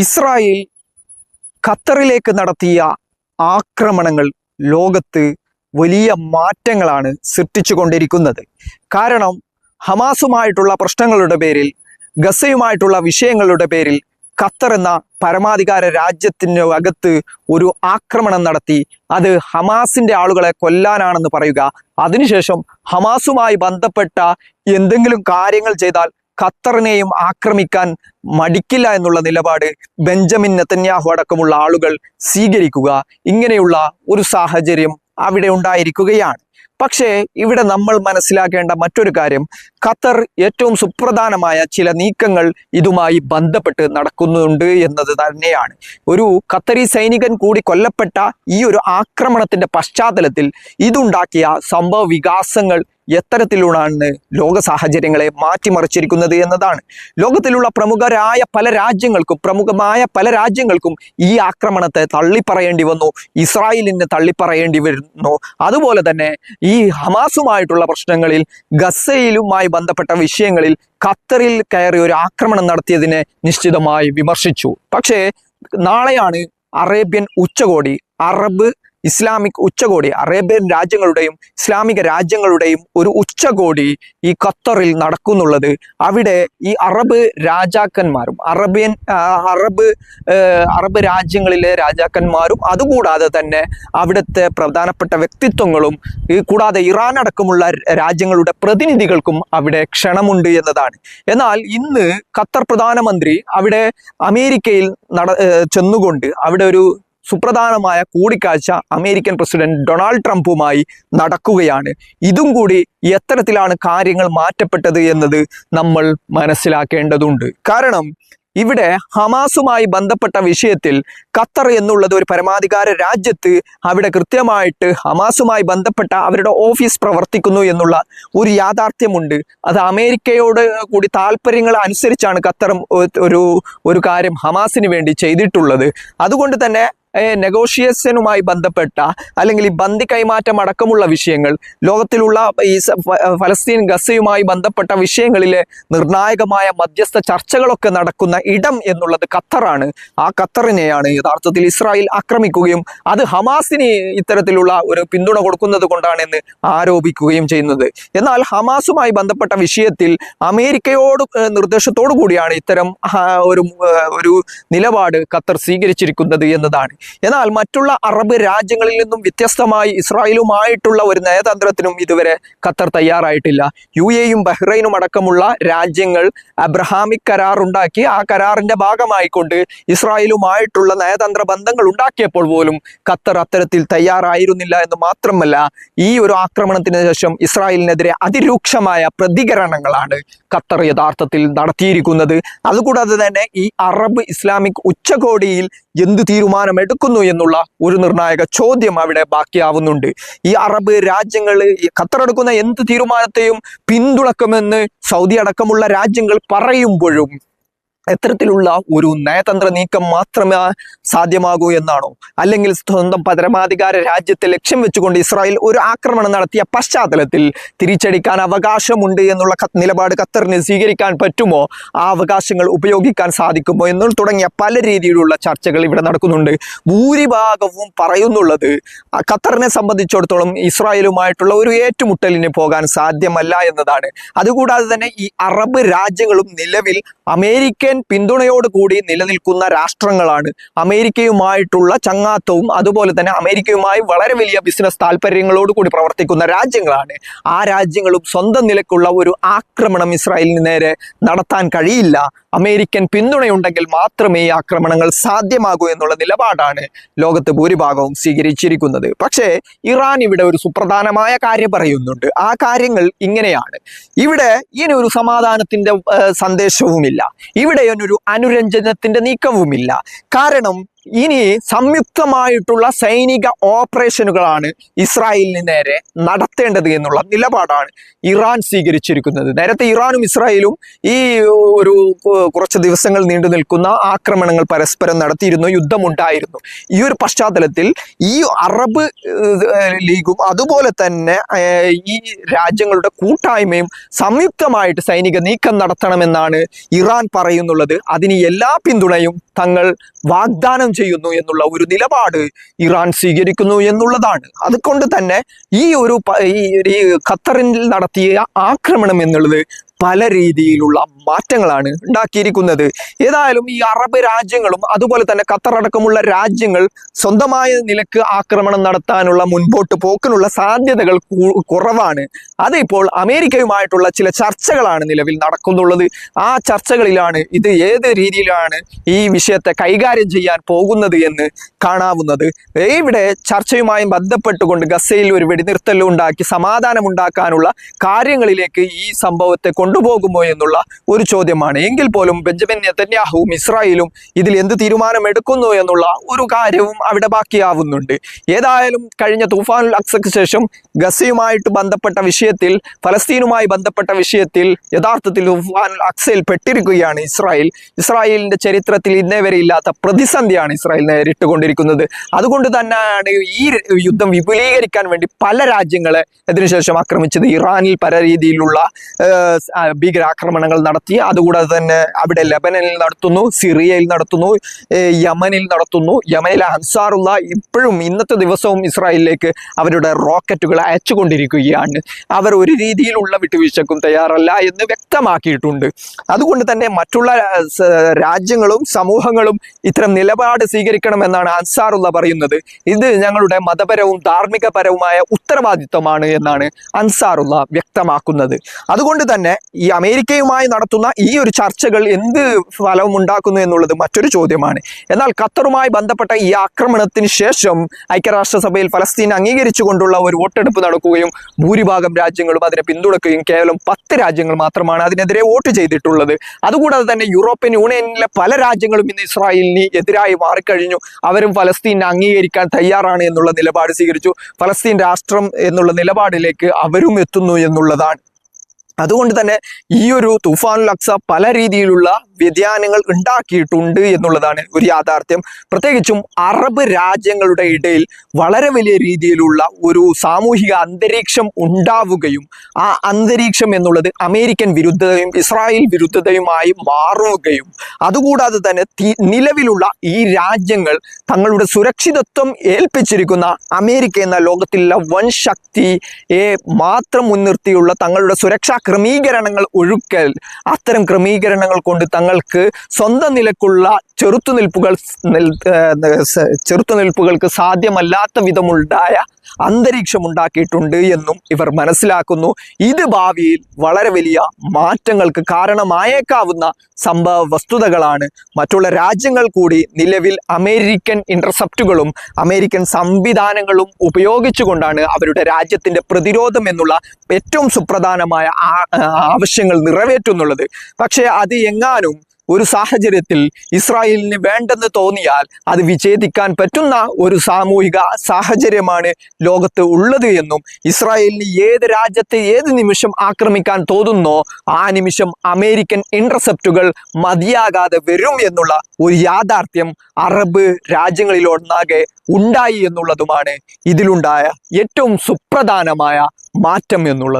Israel ഖത്തറിലേക്ക് നടത്തിയ ആക്രമണങ്ങൾ ലോകത്ത് വലിയ മാറ്റങ്ങളാണ് സൃഷ്ടിച്ചുകൊണ്ടിരിക്കുന്നത്. കാരണം ഹമാസുമായിട്ടുള്ള പ്രശ്നങ്ങളുടെ പേരിൽ ഗസയുമായിട്ടുള്ള വിഷയങ്ങളുടെ പേരിൽ ഖത്തർ എന്ന പരമാധികാര രാജ്യത്തിന് അകത്ത് ഒരു ആക്രമണം നടത്തി. അത് ഹമാസിന്റെ ആളുകളെ കൊല്ലാനാണെന്ന് പറയുക. അതിനുശേഷം ഹമാസുമായി ബന്ധപ്പെട്ട എന്തെങ്കിലും കാര്യങ്ങൾ ചെയ്താൽ ഖത്തറിനെയും ആക്രമിക്കാൻ മടിക്കില്ല എന്നുള്ള നിലപാട് ബെഞ്ചമിൻ നെത്തന്യാഹു അടക്കമുള്ള ആളുകൾ സ്വീകരിക്കുക ഇങ്ങനെയുള്ള ഒരു സാഹചര്യം അവിടെ ഉണ്ടായിരിക്കുകയാണ്. പക്ഷേ ഇവിടെ നമ്മൾ മനസ്സിലാക്കേണ്ട മറ്റൊരു കാര്യം ഖത്തർ ഏറ്റവും സുപ്രധാനമായ ചില നീക്കങ്ങൾ ഇതുമായി ബന്ധപ്പെട്ട് നടക്കുന്നുണ്ട് എന്നത് തന്നെയാണ്. ഒരു ഖത്തറി സൈനികൻ കൂടി കൊല്ലപ്പെട്ട ഈ ഒരു ആക്രമണത്തിന്റെ പശ്ചാത്തലത്തിൽ ഇതുണ്ടാക്കിയ സംഭവ വികാസങ്ങൾ എത്തരത്തിലുള്ളതാണ് ലോക സാഹചര്യങ്ങളെ മാറ്റിമറിച്ചിരിക്കുന്നത് എന്നതാണ്. ലോകത്തിലുള്ള പ്രമുഖരായ പല രാജ്യങ്ങൾക്കും പ്രമുഖമായ പല രാജ്യങ്ങൾക്കും ഈ ആക്രമണത്തെ തള്ളിപ്പറയേണ്ടി വന്നു ഇസ്രായേലിനെ തള്ളിപ്പറയേണ്ടി വരുന്നു. അതുപോലെ തന്നെ ഈ ഹമാസുമായിട്ടുള്ള പ്രശ്നങ്ങളിൽ ഗസയിലുമായി ബന്ധപ്പെട്ട വിഷയങ്ങളിൽ ഖത്തറിൽ കയറി ഒരു ആക്രമണം നടത്തിയതിനെ നിശ്ചിതമായി വിമർശിച്ചു. പക്ഷേ നാളെയാണ് അറേബ്യൻ ഉച്ചകോടി അറബ് ഇസ്ലാമിക് ഉച്ചകോടി അറേബ്യൻ രാജ്യങ്ങളുടെയും ഇസ്ലാമിക രാജ്യങ്ങളുടെയും ഒരു ഉച്ചകോടി ഈ ഖത്തറിൽ നടക്കുന്നുള്ളത്. അവിടെ ഈ അറബ് രാജാക്കന്മാരും അറബിയൻ അറബ് അറബ് രാജ്യങ്ങളിലെ രാജാക്കന്മാരും അതുകൂടാതെ തന്നെ അവിടുത്തെ പ്രധാനപ്പെട്ട വ്യക്തിത്വങ്ങളും കൂടാതെ ഇറാൻ അടക്കമുള്ള രാജ്യങ്ങളുടെ പ്രതിനിധികൾക്കും അവിടെ ക്ഷണമുണ്ട് എന്നതാണ്. എന്നാൽ ഇന്ന് ഖത്തർ പ്രധാനമന്ത്രി അവിടെ അമേരിക്കയിൽ നട ചെന്നുകൊണ്ട് അവിടെ ഒരു സുപ്രധാനമായ കൂടിക്കാഴ്ച അമേരിക്കൻ പ്രസിഡന്റ് ഡൊണാൾഡ് ട്രംപുമായി നടക്കുകയാണ്. ഇതും കൂടി എത്തരത്തിലാണ് കാര്യങ്ങൾ മാറ്റപ്പെട്ടത് എന്നത് നമ്മൾ മനസ്സിലാക്കേണ്ടതുണ്ട്. കാരണം ഇവിടെ ഹമാസുമായി ബന്ധപ്പെട്ട വിഷയത്തിൽ ഖത്തർ എന്നുള്ളത് ഒരു പരമാധികാര രാജ്യത്ത് അവിടെ കൃത്യമായിട്ട് ഹമാസുമായി ബന്ധപ്പെട്ട അവരുടെ ഓഫീസ് പ്രവർത്തിക്കുന്നു എന്നുള്ള ഒരു യാഥാർത്ഥ്യമുണ്ട്. അത് അമേരിക്കയോട് കൂടി താല്പര്യങ്ങൾ അനുസരിച്ചാണ് ഖത്തർ ഒരു ഒരു കാര്യം ഹമാസിന് വേണ്ടി ചെയ്തിട്ടുള്ളത്. അതുകൊണ്ട് തന്നെ നെഗോഷിയേഷനുമായി ബന്ധപ്പെട്ട അല്ലെങ്കിൽ ഈ ബന്ദി കൈമാറ്റം അടക്കമുള്ള വിഷയങ്ങൾ ലോകത്തിലുള്ള ഈ ഫലസ്തീൻ ഗസയുമായി ബന്ധപ്പെട്ട വിഷയങ്ങളിലെ നിർണായകമായ മധ്യസ്ഥ ചർച്ചകളൊക്കെ നടക്കുന്ന ഇടം എന്നുള്ളത് ഖത്തറാണ്. ആ ഖത്തറിനെയാണ് യഥാർത്ഥത്തിൽ ഇസ്രായേൽ ആക്രമിക്കുകയും അത് ഹമാസിന് ഇത്തരത്തിലുള്ള ഒരു പിന്തുണ കൊടുക്കുന്നത് കൊണ്ടാണെന്ന് ആരോപിക്കുകയും ചെയ്യുന്നത്. എന്നാൽ ഹമാസുമായി ബന്ധപ്പെട്ട വിഷയത്തിൽ അമേരിക്കയോട് നിർദ്ദേശത്തോടു കൂടിയാണ് ഇത്തരം ഒരു ഒരു നിലപാട് ഖത്തർ സ്വീകരിച്ചിരിക്കുന്നത് എന്നതാണ്. എന്നാൽ മറ്റുള്ള അറബ് രാജ്യങ്ങളിൽ നിന്നും വ്യത്യസ്തമായി ഇസ്രായേലുമായിട്ടുള്ള ഒരു നയതന്ത്രത്തിനും ഇതുവരെ ഖത്തർ തയ്യാറായിട്ടില്ല. യു എയും ബഹ്റൈനും അടക്കമുള്ള രാജ്യങ്ങൾ അബ്രഹാമിക് കരാർ ഉണ്ടാക്കി ആ കരാറിന്റെ ഭാഗമായിക്കൊണ്ട് ഇസ്രായേലുമായിട്ടുള്ള നയതന്ത്ര ബന്ധങ്ങൾ ഉണ്ടാക്കിയപ്പോൾ പോലും ഖത്തർ അത്തരത്തിൽ തയ്യാറായിരുന്നില്ല എന്ന് മാത്രമല്ല ഈ ഒരു ആക്രമണത്തിന് ശേഷം ഇസ്രായേലിനെതിരെ അതിരൂക്ഷമായ പ്രതികരണങ്ങളാണ് ഖത്തർ യഥാർത്ഥത്തിൽ നടത്തിയിരിക്കുന്നത്. അതുകൂടാതെ തന്നെ ഈ അറബ് ഇസ്ലാമിക് ഉച്ചകോടിയിൽ എന്ത് തീരുമാനം എടുക്കുന്നു എന്നുള്ള ഒരു നിർണായക ചോദ്യം അവിടെ ബാക്കിയാവുന്നുണ്ട്. ഈ അറബ് രാജ്യങ്ങൾ ഖത്തർ എടുക്കുന്ന എന്ത് തീരുമാനത്തെയും പിന്തുണക്കുമെന്ന് സൗദി അടക്കമുള്ള രാജ്യങ്ങൾ പറയുമ്പോഴും എത്തരത്തിലുള്ള ഒരു നയതന്ത്ര നീക്കം മാത്രമേ സാധ്യമാകൂ എന്നാണോ? അല്ലെങ്കിൽ സ്വന്തം പരമാധികാര രാജ്യത്തെ ലക്ഷ്യം വെച്ചുകൊണ്ട് ഇസ്രായേൽ ഒരു ആക്രമണം നടത്തിയ പശ്ചാത്തലത്തിൽ തിരിച്ചടിക്കാൻ അവകാശമുണ്ട് എന്നുള്ള നിലപാട് ഖത്തറിന് സ്വീകരിക്കാൻ പറ്റുമോ? ആ അവകാശങ്ങൾ ഉപയോഗിക്കാൻ സാധിക്കുമോ എന്നു തുടങ്ങിയ പല രീതിയിലുള്ള ചർച്ചകൾ ഇവിടെ നടക്കുന്നുണ്ട്. ഭൂരിഭാഗവും പറയുന്നുള്ളത് ഖത്തറിനെ സംബന്ധിച്ചിടത്തോളം ഇസ്രായേലുമായിട്ടുള്ള ഒരു ഏറ്റുമുട്ടലിന് പോകാൻ സാധ്യമല്ല എന്നതാണ്. അതുകൂടാതെ തന്നെ ഈ അറബ് രാജ്യങ്ങളും നിലവിൽ അമേരിക്കൻ പിന്തുണയോട് കൂടി നിലനിൽക്കുന്ന രാഷ്ട്രങ്ങളാണ്. അമേരിക്കയുമായിട്ടുള്ള ചങ്ങാത്തവും അതുപോലെ തന്നെ അമേരിക്കയുമായി വളരെ വലിയ ബിസിനസ് താല്പര്യങ്ങളോട് കൂടി പ്രവർത്തിക്കുന്ന രാജ്യങ്ങളാണ്. ആ രാജ്യങ്ങളും സ്വന്തം നിലക്കുള്ള ഒരു ആക്രമണം ഇസ്രായേലിന് നേരെ നടത്താൻ കഴിയില്ല. അമേരിക്കൻ പിന്തുണയുണ്ടെങ്കിൽ മാത്രമേ ഈ ആക്രമണങ്ങൾ സാധ്യമാകൂ എന്നുള്ള നിലപാടാണ് ലോകത്ത് ഭൂരിഭാഗവും സ്വീകരിച്ചിരിക്കുന്നത്. പക്ഷേ ഇറാൻ ഇവിടെ ഒരു സുപ്രധാനമായ കാര്യം പറയുന്നുണ്ട്. ആ കാര്യങ്ങൾ ഇങ്ങനെയാണ്. ഇവിടെ ഇനി ഒരു സമാധാനത്തിന്റെ സന്ദേശവുമില്ല. ഇവിടെ ഒരു അനുരഞ്ജനത്തിന്റെ നീക്കവുമില്ല. കാരണം ഇനി സംയുക്തമായിട്ടുള്ള സൈനിക ഓപ്പറേഷനുകളാണ് ഇസ്രായേലിന് നേരെ നടത്തേണ്ടത് എന്നുള്ള നിലപാടാണ് ഇറാൻ സ്വീകരിച്ചിരിക്കുന്നത്. നേരത്തെ ഇറാനും ഇസ്രായേലും ഈ ഒരു കുറച്ച് ദിവസങ്ങൾ നീണ്ടു നിൽക്കുന്ന ആക്രമണങ്ങൾ പരസ്പരം നടത്തിയിരുന്നു യുദ്ധമുണ്ടായിരുന്നു. ഈ ഒരു പശ്ചാത്തലത്തിൽ ഈ അറബ് ലീഗും അതുപോലെ തന്നെ ഈ രാജ്യങ്ങളുടെ കൂട്ടായ്മയും സംയുക്തമായിട്ട് സൈനിക നീക്കം നടത്തണമെന്നാണ് ഇറാൻ പറയുന്നുള്ളത്. അതിന് എല്ലാ പിന്തുണയും തങ്ങൾ വാഗ്ദാനം ചെയ്യുന്നു എന്നുള്ള ഒരു നിലപാട് ഇറാൻ സ്വീകരിക്കുന്നു എന്നുള്ളതാണ്. അതുകൊണ്ട് തന്നെ ഈ ഒരു ഈ ഖത്തറിൽ നടത്തിയ ആക്രമണം എന്നുള്ളത് പല രീതിയിലുള്ള മാറ്റങ്ങളാണ് ഉണ്ടാക്കിയിരിക്കുന്നത്. ഏതായാലും ഈ അറബ് രാജ്യങ്ങളും അതുപോലെ തന്നെ ഖത്തർ അടക്കമുള്ള രാജ്യങ്ങൾ സ്വന്തമായ നിലയ്ക്ക് ആക്രമണം നടത്താനുള്ള മുൻപോട്ട് പോക്കിനുള്ള സാധ്യതകൾ കുറവാണ്. അതിപ്പോൾ അമേരിക്കയുമായിട്ടുള്ള ചില ചർച്ചകളാണ് നിലവിൽ നടക്കുന്നുള്ളത്. ആ ചർച്ചകളിലാണ് ഇത് ഏത് രീതിയിലാണ് ഈ വിഷയത്തെ കൈകാര്യം ചെയ്യാൻ പോകുന്നത് എന്ന് കാണാവുന്നത്. ഇവിടെ ചർച്ചയുമായി ബന്ധപ്പെട്ടുകൊണ്ട് ഗസയിൽ ഒരു വെടിനിർത്തൽ ഉണ്ടാക്കി സമാധാനമുണ്ടാക്കാനുള്ള കാര്യങ്ങളിലേക്ക് ഈ സംഭവത്തെ കൊണ്ടുപോകുമോ എന്നുള്ള ഒരു ചോദ്യമാണ്. എങ്കിൽ പോലും ബെഞ്ചമിൻ നെതന്യാഹുവും ഇസ്രായേലും ഇതിൽ എന്ത് തീരുമാനം എടുക്കുന്നു എന്നുള്ള ഒരു കാര്യവും അവിടെ ബാക്കിയാവുന്നുണ്ട്. ഏതായാലും കഴിഞ്ഞ തൂഫാനുൽ അക്സക്ക് ശേഷം ഗസയുമായിട്ട് ബന്ധപ്പെട്ട വിഷയത്തിൽ ഫലസ്തീനുമായി ബന്ധപ്പെട്ട വിഷയത്തിൽ യഥാർത്ഥത്തിൽ തുഫാനുൽ അക്സയിൽ പെട്ടിരിക്കുകയാണ് ഇസ്രായേൽ. ഇസ്രായേലിന്റെ ചരിത്രത്തിൽ ഇന്നേ വരെ ഇല്ലാത്ത പ്രതിസന്ധിയാണ് ഇസ്രായേൽ നേരിട്ടുകൊണ്ടിരിക്കുന്നത്. അതുകൊണ്ട് തന്നെയാണ് ഈ യുദ്ധം വിപുലീകരിക്കാൻ വേണ്ടി പല രാജ്യങ്ങളെ അതിനുശേഷം ആക്രമിച്ചത്. ഇറാനിൽ പല രീതിയിലുള്ള ഭീകരാക്രമണങ്ങൾ നടത്തി അതുകൂടാതെ തന്നെ അവിടെ ലബനനിൽ നടത്തുന്നു സിറിയയിൽ നടത്തുന്നു യമനിൽ നടത്തുന്നു. യമനിലെ അൻസാറുള്ള ഇപ്പോഴും ഇന്നത്തെ ദിവസവും ഇസ്രായേലിലേക്ക് അവരുടെ റോക്കറ്റുകൾ അയച്ചുകൊണ്ടിരിക്കുകയാണ്. അവർ ഒരു രീതിയിലുള്ള വിട്ടുവീഴ്ചക്കും തയ്യാറല്ല എന്ന് വ്യക്തമാക്കിയിട്ടുണ്ട്. അതുകൊണ്ട് തന്നെ മറ്റുള്ള രാജ്യങ്ങളും സമൂഹങ്ങളും ഇത്തരം നിലപാട് സ്വീകരിക്കണമെന്നാണ് അൻസാറുള്ള പറയുന്നത്. ഇത് ഞങ്ങളുടെ മതപരവും ധാർമ്മികപരവുമായ ഉത്തരവാദിത്തമാണ് എന്നാണ് അൻസാറുള്ള വ്യക്തമാക്കുന്നത്. അതുകൊണ്ട് തന്നെ ഈ അമേരിക്കയുമായി നടത്തുന്ന ഈ ഒരു ചർച്ചകൾ എന്ത് ഫലവും ഉണ്ടാക്കുന്നു എന്നുള്ളത് മറ്റൊരു ചോദ്യമാണ്. എന്നാൽ ഖത്തറുമായി ബന്ധപ്പെട്ട ഈ ആക്രമണത്തിന് ശേഷം ഐക്യരാഷ്ട്രസഭയിൽ ഫലസ്തീൻ അംഗീകരിച്ചുകൊണ്ടുള്ള ഒരു വോട്ടെടുപ്പ് നടക്കുകയും ഭൂരിഭാഗം രാജ്യങ്ങളും അതിനെ പിന്തുണക്കുകയും കേവലം പത്ത് രാജ്യങ്ങൾ മാത്രമാണ് അതിനെതിരെ വോട്ട് ചെയ്തിട്ടുള്ളത്. അതുകൂടാതെ തന്നെ യൂറോപ്യൻ യൂണിയനിലെ പല രാജ്യങ്ങളും ഇന്ന് ഇസ്രായേലിന് എതിരായി മാറിക്കഴിഞ്ഞു. അവരും ഫലസ്തീനെ അംഗീകരിക്കാൻ തയ്യാറാണ് എന്നുള്ള നിലപാട് സ്വീകരിച്ചു. ഫലസ്തീൻ രാഷ്ട്രം എന്നുള്ള നിലപാടിലേക്ക് അവരും എത്തുന്നു എന്നുള്ളതാണ്. അതുകൊണ്ട് തന്നെ ഈ ഒരു തുഫാനുൽ അക്സ പല രീതിയിലുള്ള വ്യതിയാനങ്ങൾ ഉണ്ടാക്കിയിട്ടുണ്ട് എന്നുള്ളതാണ് ഒരു യാഥാർത്ഥ്യം. പ്രത്യേകിച്ചും അറബ് രാജ്യങ്ങളുടെ ഇടയിൽ വളരെ വലിയ രീതിയിലുള്ള ഒരു സാമൂഹിക അന്തരീക്ഷം ഉണ്ടാവുകയും ആ അന്തരീക്ഷം എന്നുള്ളത് അമേരിക്കൻ വിരുദ്ധതയും ഇസ്രായേൽ വിരുദ്ധതയുമായി മാറുകയും അതുകൂടാതെ തന്നെ നിലവിലുള്ള ഈ രാജ്യങ്ങൾ തങ്ങളുടെ സുരക്ഷിതത്വം ഏൽപ്പിച്ചിരിക്കുന്ന അമേരിക്ക എന്ന ലോകത്തിലുള്ള വൻ ശക്തിയെ മാത്രം മുൻനിർത്തിയുള്ള തങ്ങളുടെ സുരക്ഷാ ക്രമീകരണങ്ങൾ ഒഴുക്കൽ അത്തരം ക്രമീകരണങ്ങൾ കൊണ്ട് തങ്ങൾക്ക് സ്വന്തം നിലക്കുള്ള ചെറുത്തുനിൽപ്പുകൾ ചെറുത്തുനിൽപ്പുകൾക്ക് സാധ്യമല്ലാത്ത വിധമുണ്ടായ അന്തരീക്ഷം ഉണ്ടാക്കിയിട്ടുണ്ട് എന്നും ഇവർ മനസ്സിലാക്കുന്നു. ഇത് ഭാവിയിൽ വളരെ വലിയ മാറ്റങ്ങൾക്ക് കാരണമായേക്കാവുന്ന സംഭവ വസ്തുതകളാണ്. മറ്റുള്ള രാജ്യങ്ങൾ കൂടി നിലവിൽ അമേരിക്കൻ ഇന്റർസെപ്റ്റുകളും അമേരിക്കൻ സംവിധാനങ്ങളും ഉപയോഗിച്ചുകൊണ്ടാണ് അവരുടെ രാജ്യത്തിന്റെ പ്രതിരോധം എന്നുള്ള ഏറ്റവും സുപ്രധാനമായ ആവശ്യങ്ങൾ നിറവേറ്റുന്നുള്ളത്. പക്ഷേ അത് എങ്ങാനും ഒരു സാഹചര്യത്തിൽ ഇസ്രായേലിന് വേണ്ടെന്ന് തോന്നിയാൽ അത് വിച്ഛേദിക്കാൻ പറ്റുന്ന ഒരു സാമൂഹിക സാഹചര്യമാണ് ലോകത്ത് ഉള്ളത് എന്നും ഇസ്രായേലിന് ഏത് രാജ്യത്തെ ഏത് നിമിഷം ആക്രമിക്കാൻ തോന്നുന്നോ ആ നിമിഷം അമേരിക്കൻ ഇന്റർസെപ്റ്റുകൾ മതിയാകാതെ വരും എന്നുള്ള ഒരു യാഥാർത്ഥ്യം അറബ് രാജ്യങ്ങളിലൊന്നാകെ ഉണ്ടായി എന്നുള്ളതുമാണ് ഇതിലുണ്ടായ ഏറ്റവും സുപ്രധാനമായ മാറ്റം എന്നുള്ളത്.